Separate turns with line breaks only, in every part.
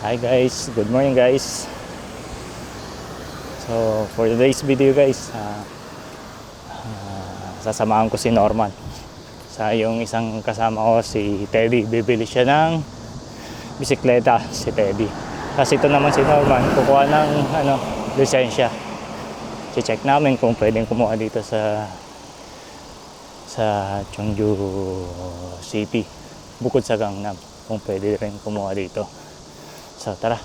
Hi guys, good morning guys. So for today's video guys, ah, ah, sasamahan ko si Norman. Sa yung isang kasama ko si Teddy, bibili siya ng bisikleta si Teddy. Kasi ito naman si Norman, kukuha ng ano, lisensya. check namin kung pwedeng kumuha dito sa sa Cheongju City bukod sa Gangnam kung pwede rin kumuha dito so tara.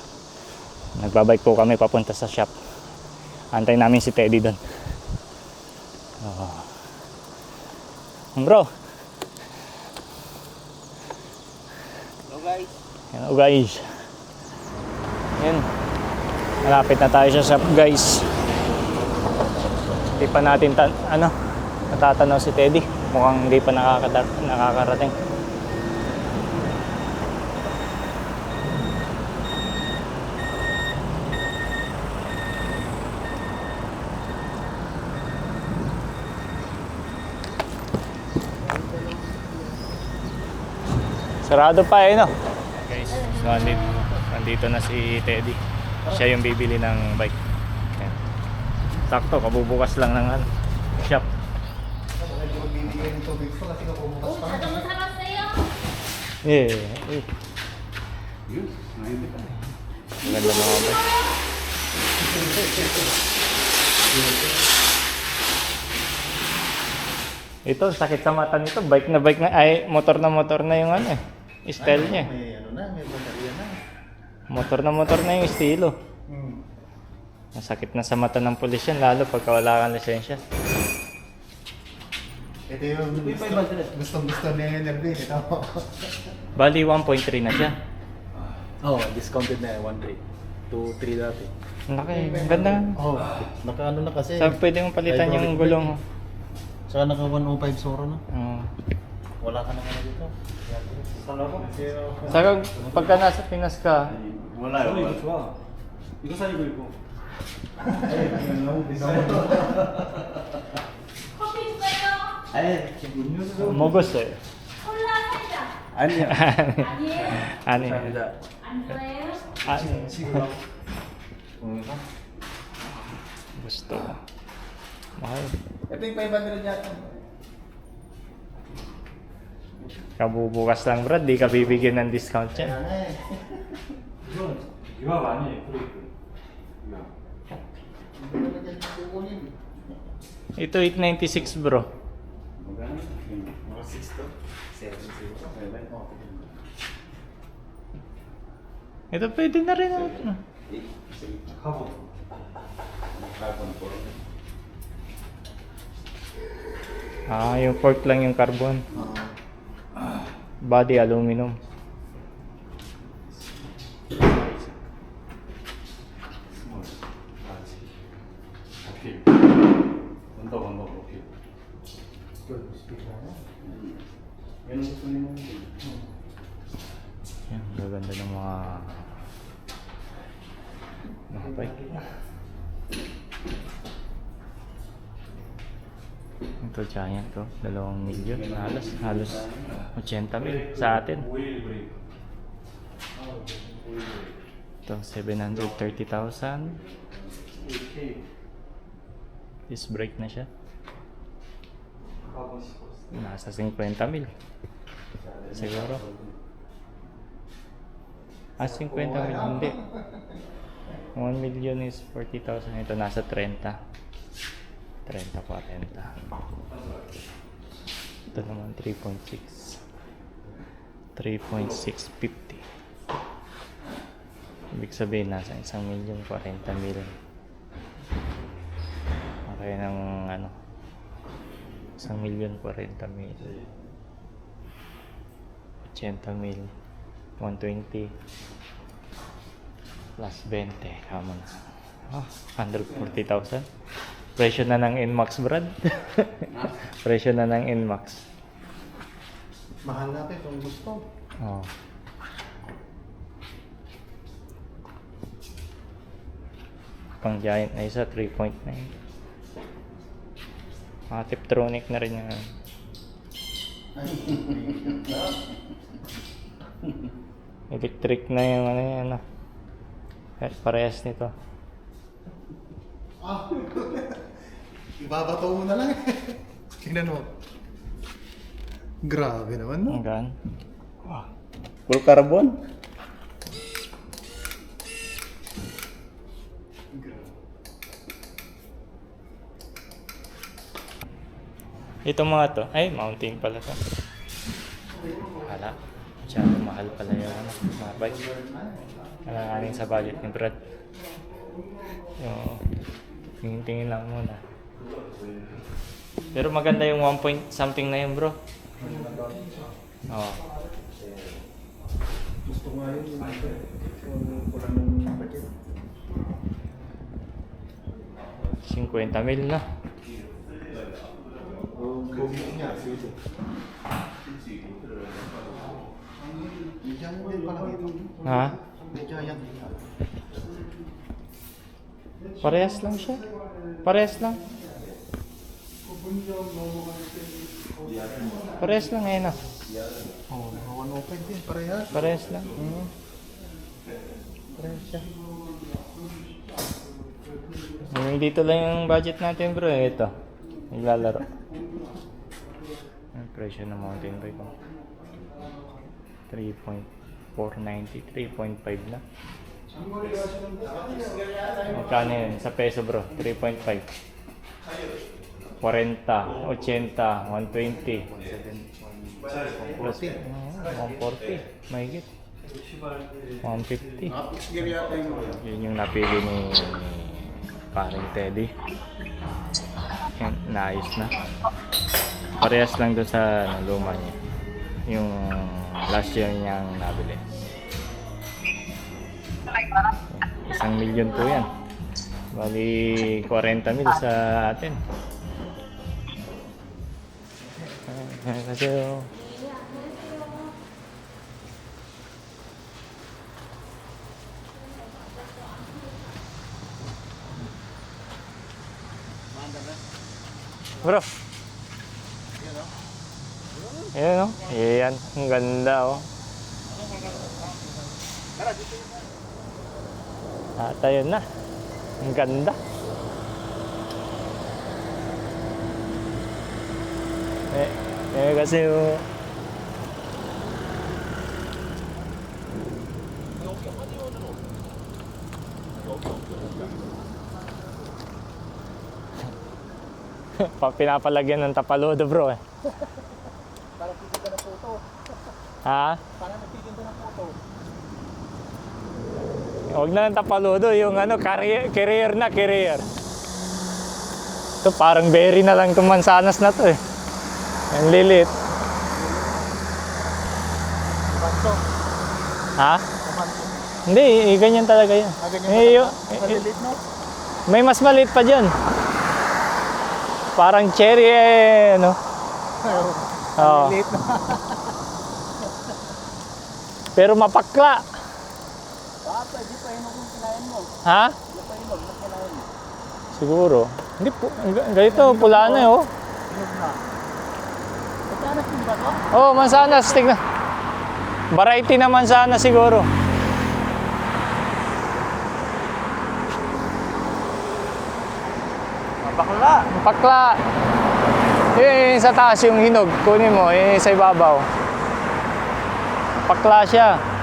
Nagbabike po kami papunta sa shop. Antay namin si Teddy doon oh. bro.
Hello guys.
hello guys. Yan malapit na tayo sa shop guys. Hindi pa natin tan ano natatanaw si Teddy. Mukhang hindi pa nakakata- nakakarating Sarado pa eh, no? Guys, so andito, andito na si Teddy. Siya yung bibili ng bike. Ayan. Sakto, kabubukas lang ng ano, shop. Eh, eh. Maganda mga bike. Ito, sakit sa mata nito. Bike na bike na, ay, motor na motor na yung ano eh. Style niya.
May ano na, may baterya na.
Motor na motor na yung estilo.
Hmm.
Masakit na sa mata ng pulis yan, lalo pagka wala kang lisensya.
Ito yung gusto, gusto, gusto niya yung nervin. Ito.
Bali, 1.3 na siya.
Oh, discounted na yan, 1 3. 2 3 dati.
Ang Laki, ang ganda.
Oh, naka ano na kasi.
Sabi pwede mong palitan yung gulong.
Saka naka 105 Soro na.
Oo.
Wala ka na nga dito.
Saka pagka nasa Pinas ka,
Wala yun.
이거 사이고 이거.
커피 줄까요?
Ay,
mogos eh.
콜라 사이다.
Ano
아니에요?
Ano yun?
안 좋아해요?
Ah, gusto ko. Mahal.
Ito yung 500 yata.
Kabubukas lang brad, di ka bibigyan ng discount
Kaya
yan.
nga eh.
이거 유압 아니에요, 브레이크. 유압.
Hindi ko na kukunin.
Ito 896 bro.
magkano? Mga 6 to. 7 siguro. 7. Oh,
Ito pwede na rin. ano.
카본. 카본 포로.
Ah, yung fork lang yung carbon.
Oo.
body aluminum.
Yan,
gaganda ng mga nakapay. to, giant to, dalawang milyon, halos, halos 80 mil sa atin. Ito, 730,000. Is break na siya. Nasa 50 mil. Siguro. Ah, 50 mil, hindi. 1 million is 40,000. Ito, nasa 30. 30, 40. Ito naman 3.6. 3.650. Ibig sabihin nasa 1 million 40 mil. Okay ng ano 1 million 40 mil. 80 mil. 120 plus 20 kamo na ah, 140,000 presyo na ng NMAX brad presyo na ng NMAX
Mahal natin kung gusto.
oh. pang giant na isa 3.9 ah, Tiptronic na rin yan Electric na yung ano yan ah. Eh, parehas nito.
Ah. Ibabato mo na lang. Tingnan mo. Grabe naman no.
Hanggang.
Full carbon.
Itong mga to, ay, mounting pala to. Hala, masyado mahal pala yung ano, mga bike. Alanganin sa budget ni Brad. Yung, tingin-tingin lang muna. Pero maganda yung 1 point something na yun bro. Oo.
Gusto nga yun. Yung kulang ng budget.
50 mil na.
Gogi
Parehas lang siya. Parehas lang. Parehas lang ngayon ah.
Oh, one open din, parehas.
Parehas lang. Mm. Parehas siya. Yung dito lang yung budget natin bro. eh. Ito. Naglalaro. Ang presyo ng mountain bike ko. 3.490. 3.5 na. Magkano yun? Sa peso bro. 3.5. 40, 80, 120. Plus, ah, 140. Mahigit. 150. Yun yung napili ni paring Teddy. Yan, naayos na. Parehas lang doon sa luma niya. Yung last year niyang nabili. Isang milyon po yan. Bali, 40 mil sa atin. Kasi oh, Bro. Ayan o. Ayan. Ang ganda oh. At ayun na. Ang ganda. Eh, eh kasi yung... pa pinapalagyan ng tapalodo bro eh.
Parang titigil na photo.
Ha?
Parang nagtitigil na photo.
Huwag na ng tapalodo, yung ano, career, career na, career. Ito parang berry na lang itong mansanas na to eh. Ang lilit.
Banso.
Ha?
Banso.
Hindi, eh, ganyan talaga yan.
Ah, ganyan
Eh,
ba?
yung- eh, eh,
Maliliit no?
may mas maliit pa dyan. Parang cherry eh, ano. Oo.
Maliliit na.
Pero mapakla.
Ah, pwede pa yun kung kinain mo.
Ha?
Hindi pa yun, na kinain mo.
Siguro. Hindi po, ganito, pula na eh, oh.
Inog na. Magkanas din ba to?
Oh, mansanas, tignan. Variety na mansanas siguro.
Bakla.
Pakla. Eh, sa taas yung hinog, kunin mo, eh, sa ibabaw. Pakla siya.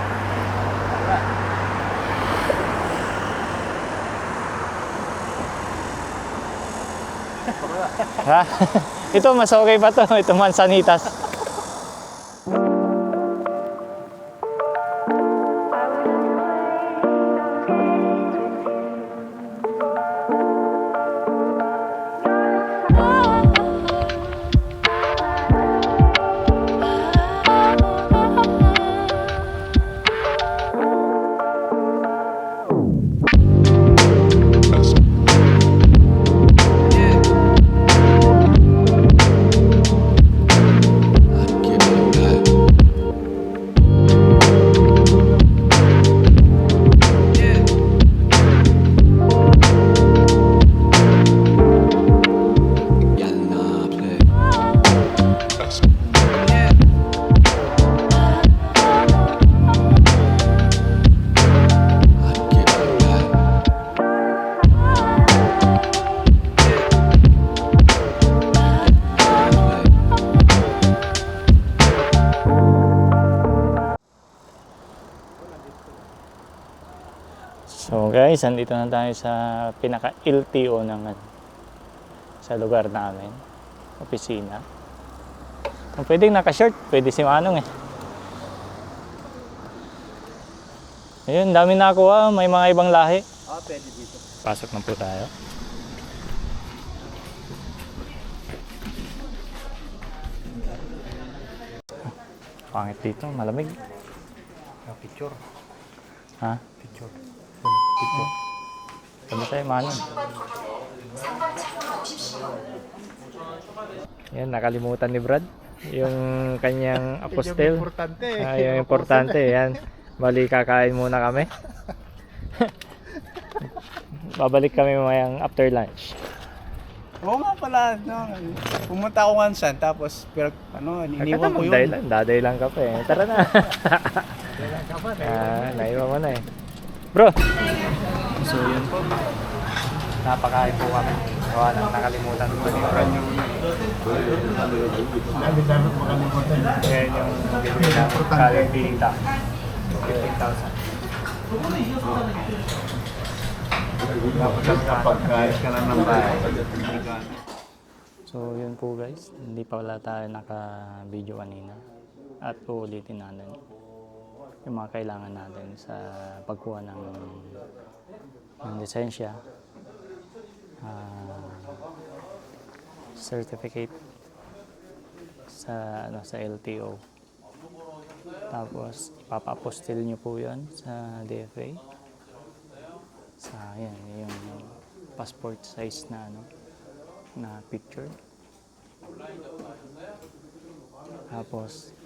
Ha? Ito, mas okay pa to. Ito, mansanitas. Guys, andito na tayo sa pinaka-LTO ng ano, sa lugar namin. Opisina. Kung pwedeng naka-short, pwede si Manong eh. Ayun, dami nakuha. May mga ibang lahi.
Ah, pwede dito.
Pasok na po tayo. Pangit dito, malamig.
Picture.
Ha?
Picture. Ano? Picture.
Ano tayo, Manong? Yan, nakalimutan ni Brad. Yung kanyang apostel.
Importante.
Ah, yung importante, yan. Bali, kakain muna kami. Babalik kami mamayang after lunch.
Oo nga pala, no. Pumunta ako nga saan, tapos, pero, ano, iniwan ko yun.
Daday lang, daday lang ka pa eh. Tara na. ah, naiwan mo na eh. Bro! So yun po. Napakain po kami. Gawa nang nakalimutan ko ni Brad yung... Yan yung bibili ng kalibita. 15,000.
Kapag kahit ka lang ng bahay.
So yun po guys, hindi pa wala tayo naka-video kanina. At uulitin natin yung mga kailangan natin sa pagkuha ng, ng lisensya, ah, certificate sa ano sa LTO. Tapos ipapa-apostil nyo po 'yan sa DFA. Sa yan, yung passport size na ano na picture. Tapos,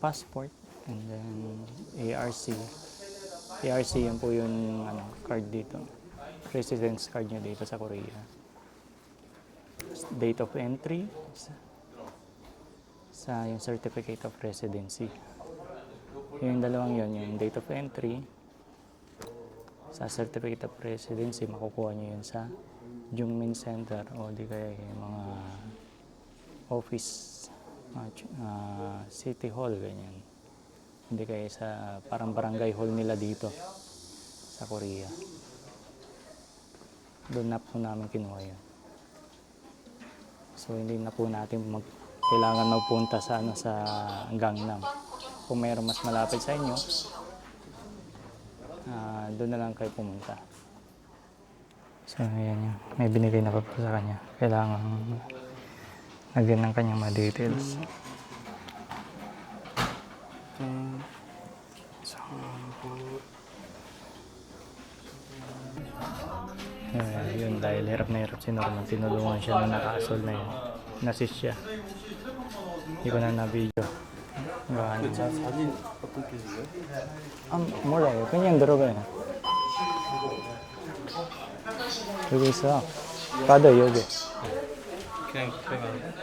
passport and then ARC. ARC yun po yung ano, card dito. Residence card nyo dito sa Korea. Date of entry. Sa, yung certificate of residency. Yung dalawang yun, yung date of entry. Sa certificate of residency, makukuha nyo yun sa Jungmin Center o di kaya yung mga office, ch- ah, city hall, ganyan. Hindi kaya sa parang barangay hall nila dito sa Korea. Doon na po namin kinuha yun. So hindi na po natin mag, kailangan magpunta sa ano sa Gangnam. Kung mayroon mas malapit sa inyo, ah, doon na lang kayo pumunta. So, ayan yun. May binigay na pa po sa kanya. Kailangan lagyan ng kanyang mga details. So, eh, yun, dahil hirap na hirap si Norman. Tinulungan siya na naka-asol na yun. Nasis siya. Hindi ko na na-video. Gahan. 아, 몰라요. 그냥 들어가요. 여기 있어. 받아, 여기.
Kaya, kaya.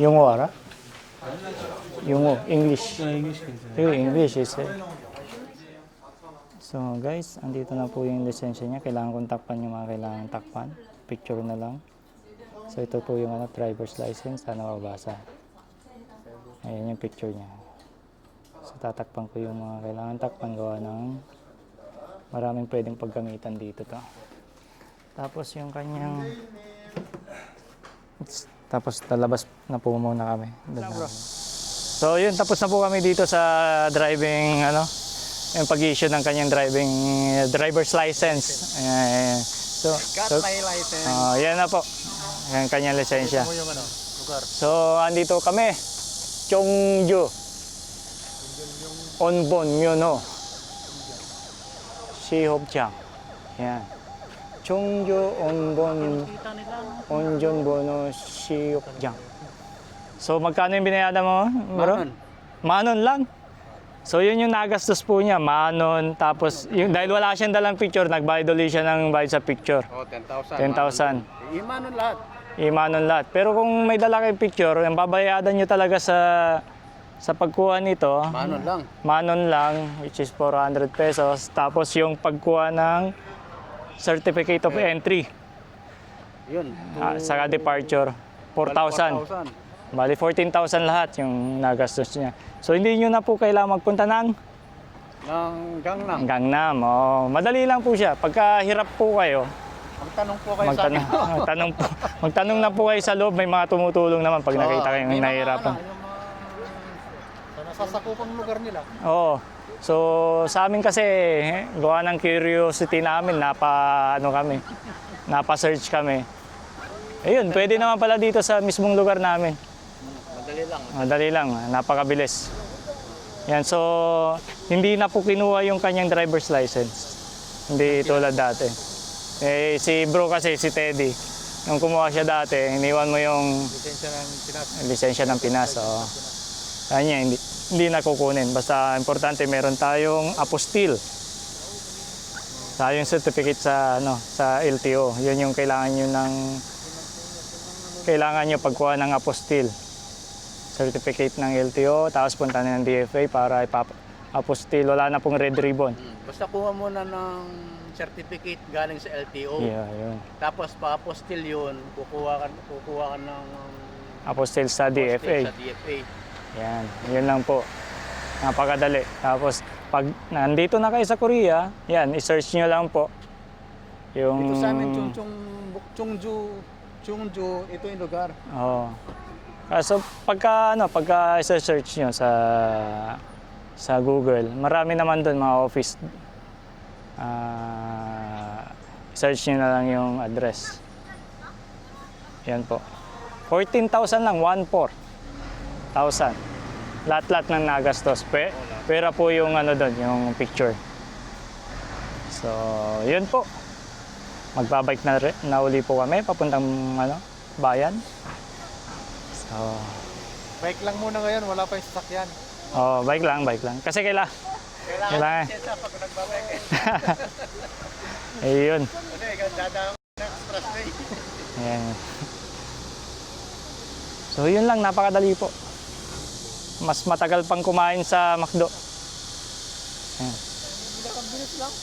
영어 알아? 영어, English.
English
Pero English is it. So guys, andito na po yung lisensya niya. Kailangan kong takpan yung mga kailangan takpan. Picture na lang. So ito po yung ano, driver's license. Sana mabasa. Ayan yung picture niya. So tatakpan ko yung mga kailangan takpan gawa ng maraming pwedeng paggamitan dito to. Tapos yung kanyang tapos talabas na po muna kami. Doon So yun, tapos na po kami dito sa driving, ano, yung pag-issue ng kanyang driving, driver's license. Ayan, ayan. So, so
my license.
ah, yan na po. Yan kanyang lisensya.
Ano yung ano? Lugar.
So, andito kami. Chongju. Onbon, Myono. Shihopchang. Yan. Chongju, Onbon, Onjon, Bono, Shihopchang. So, magkano yung binayada mo, bro?
Manon.
Manon lang. So, yun yung nagastos po niya. Manon. Tapos, yung, dahil wala siyang dalang picture, nagbayad ulit siya ng bayad sa picture.
Oh, 10,000.
10,000.
Imanon lahat.
Imanon lahat. Pero kung may dala kayong picture, ang babayadan nyo talaga sa sa pagkuha nito,
Manon lang.
manon lang, which is 400 pesos. Tapos yung pagkuha ng certificate of entry
Yun.
ah, sa departure, 4,000.
4,000.
Bali, 14,000 lahat yung nagastos niya. So, hindi nyo na po kailangan magpunta ng
ng Gangnam.
Gangnam. Oh, madali lang po siya. Pagka hirap po kayo,
Magtanong po kayo sa akin.
magtanong, magtanong, po, magtanong na po kayo sa loob. May mga tumutulong naman pag nakita kayong
May mga
nahihirapan.
ano, yung mga sa nasasakupang lugar nila.
Oo. So, sa amin kasi, eh, gawa ng curiosity namin, napa, ano kami, napa-search kami. Ayun, pwede naman pala dito sa mismong lugar namin.
Madali lang.
Madali lang, napakabilis. Yan, so, hindi na po kinuha yung kanyang driver's license. Hindi tulad dati. Eh, si bro kasi, si Teddy, nung kumuha siya dati, iniwan mo yung
Lisensya ng Pinas.
lisensya ng Pinas. Oo. Kanya, hindi, hindi na kukunin. Basta importante, meron tayong apostil. Tayong certificate sa ano sa LTO. Yun yung kailangan nyo ng kailangan nyo pagkuha ng apostil. Certificate ng LTO, tapos punta na ng DFA para ipap apostil. Wala na pong red ribbon.
Basta kuha muna ng certificate galing sa LTO.
Yeah, yun.
Tapos pa-apostil yun, kukuha ka, kukuha ka ng
Apostil sa DFA.
sa DFA.
Yan, yun lang po. Napakadali. Tapos, pag nandito na kayo sa Korea, yan, i-search nyo lang po. Yung...
Dito sa amin, Chungchung, Chungju, Chungju, ito yung lugar.
Oo. Kaso pagka, ano, pagka i-search nyo sa sa Google, marami naman doon mga office. Ah, search nyo na lang yung address. Yan po. 14,000 lang, 1,400. Lahat-lahat ng nagastos. Pe, pera po yung ano doon, yung picture. So, yun po. Magbabike na, na uli po kami, papuntang ano, bayan. So,
Bike lang muna ngayon, wala pa yung sasakyan.
oh, bike lang, bike lang. Kasi kaila,
Kailangan
Kailangan.
lisensya pag nagbabike.
ayun.
Kasi dadaan ng expressway.
Ayan. So, yun lang, napakadali po. Mas matagal pang kumain sa McDo. Ayan.
Bilis lang.